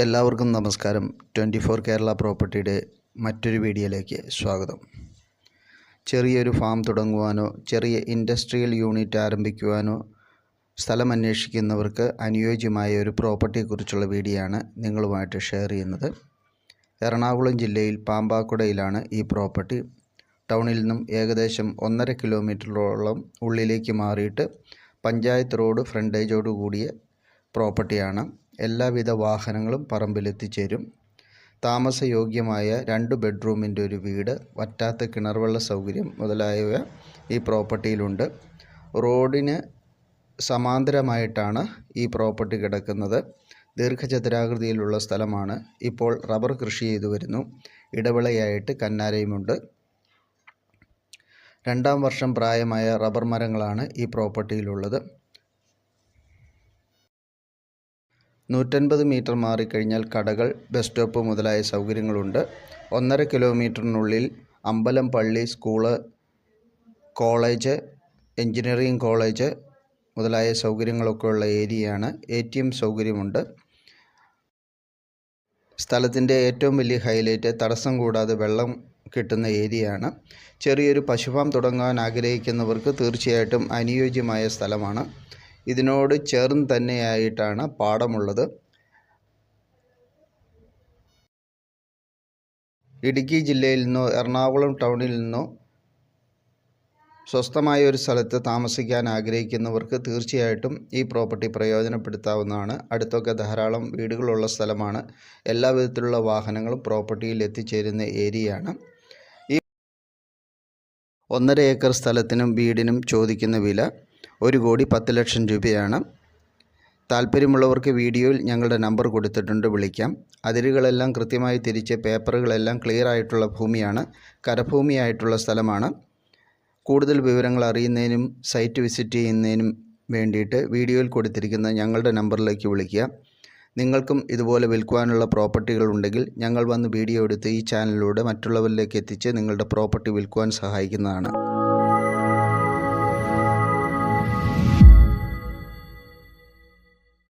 എല്ലാവർക്കും നമസ്കാരം. Twenty four Kerala പ്രോപ്പർട്ടിയുടെ മറ്റൊരു വീഡിയോയിലേക്ക് സ്വാഗതം. ചെറിയൊരു ഫാം തുടങ്ങുവാനോ ചെറിയ ഇൻഡസ്ട്രിയൽ യൂണിറ്റ് ആരംഭിക്കുവാനോ സ്ഥലം അന്വേഷിക്കുന്നവർക്ക് അനുയോജ്യമായ ഒരു പ്രോപ്പർട്ടിയെക്കുറിച്ചുള്ള വീഡിയോ ആണ് നിങ്ങളുമായിട്ട് ഷെയർ ചെയ്യുന്നത്. എറണാകുളം ജില്ലയിൽ പാമ്പാക്കുടയിലാണ് ഈ പ്രോപ്പർട്ടി. ടൗണിൽ നിന്നും ഏകദേശം ഒന്നര കിലോമീറ്ററോളം ഉള്ളിലേക്ക് മാറിയിട്ട് പഞ്ചായത്ത് റോഡ് ഫ്രണ്ടേജോട് കൂടിയ പ്രോപ്പർട്ടിയാണ്. എല്ലാവിധ വാഹനങ്ങളും പറമ്പിലെത്തിച്ചേരും. താമസയോഗ്യമായ രണ്ട് ബെഡ്റൂമിന്റെ ഒരു വീട് വറ്റാത്ത കിണർവെള്ള സൗകര്യം മുതലായവ ഈ പ്രോപ്പർട്ടിയിലുണ്ട്. റോഡിന് സമാന്തരമായിട്ടാണ് ഈ പ്രോപ്പർട്ടി കിടക്കുന്നത്. ദീർഘചതുരാകൃതിയിലുള്ള സ്ഥലമാണ്. ഇപ്പോൾ റബ്ബർ കൃഷി ചെയ്തു വരുന്നു. ഇടവിളയായിട്ട് കന്നാരയുമുണ്ട്. രണ്ടാം വർഷം പ്രായമായ റബ്ബർ മരങ്ങളാണ് ഈ പ്രോപ്പർട്ടിയിലുള്ളത്. നൂറ്റൻപത് മീറ്റർ മാറിക്കഴിഞ്ഞാൽ കടകൾ ബസ് സ്റ്റോപ്പ് മുതലായ സൗകര്യങ്ങളുണ്ട്. ഒന്നര കിലോമീറ്ററിനുള്ളിൽ അമ്പലം പള്ളി സ്കൂൾ കോളേജ് എഞ്ചിനീയറിംഗ് കോളേജ് മുതലായ സൗകര്യങ്ങളൊക്കെ ഉള്ള ഏരിയയാണ്. എ ടി എം സൗകര്യമുണ്ട്. സ്ഥലത്തിന്റെ ഏറ്റവും വലിയ ഹൈലൈറ്റ് തടസ്സം കൂടാതെ വെള്ളം കിട്ടുന്ന ഏരിയയാണ്. ചെറിയൊരു പശുഫാം തുടങ്ങാൻ ആഗ്രഹിക്കുന്നവർക്ക് തീർച്ചയായിട്ടും അനുയോജ്യമായ സ്ഥലമാണ്. ഇതിനോട് ചേർന്ന് തന്നെയായിട്ടാണ് പാടമുള്ളത് ഇടുക്കി ജില്ലയിൽ നിന്നോ എറണാകുളം ടൗണിൽ നിന്നോ സ്വസ്ഥമായ ഒരു സ്ഥലത്ത് താമസിക്കാൻ ആഗ്രഹിക്കുന്നവർക്ക് തീർച്ചയായിട്ടും ഈ പ്രോപ്പർട്ടി പ്രയോജനപ്പെടുത്താവുന്നതാണ്. അടുത്തൊക്കെ ധാരാളം വീടുകളുള്ള സ്ഥലമാണ്. എല്ലാ വിധത്തിലുള്ള വാഹനങ്ങളും പ്രോപ്പർട്ടിയിൽ എത്തിച്ചേരുന്ന ഏരിയയാണ്. ഈ ഒന്നര ഏക്കർ സ്ഥലത്തിനും വീടിനും ചോദിക്കുന്ന വില ഒരു കോടി പത്ത് ലക്ഷം രൂപയാണ്. താല്പര്യമുള്ളവർക്ക് വീഡിയോയിൽ ഞങ്ങളുടെ നമ്പർ കൊടുത്തിട്ടുണ്ട് വിളിക്കാം. അതിരുകളെല്ലാം കൃത്യമായി തിരിച്ച് പേപ്പറുകളെല്ലാം ക്ലിയർ ആയിട്ടുള്ള ഭൂമിയാണ് കരഭൂമിയായിട്ടുള്ള സ്ഥലമാണ്. കൂടുതൽ വിവരങ്ങൾ അറിയുന്നതിനും സൈറ്റ് വിസിറ്റ് ചെയ്യുന്നതിനും വേണ്ടിയിട്ട് വീഡിയോയിൽ കൊടുത്തിരിക്കുന്ന ഞങ്ങളുടെ നമ്പറിലേക്ക് വിളിക്കുക. നിങ്ങൾക്കും ഇതുപോലെ വിൽക്കുവാനുള്ള പ്രോപ്പർട്ടികൾ ഉണ്ടെങ്കിൽ ഞങ്ങൾ വന്ന് വീഡിയോ എടുത്ത് ഈ ചാനലിലൂടെ മറ്റുള്ളവരിലേക്ക് എത്തിച്ച് നിങ്ങളുടെ പ്രോപ്പർട്ടി വിൽക്കുവാൻ സഹായിക്കുന്നതാണ്.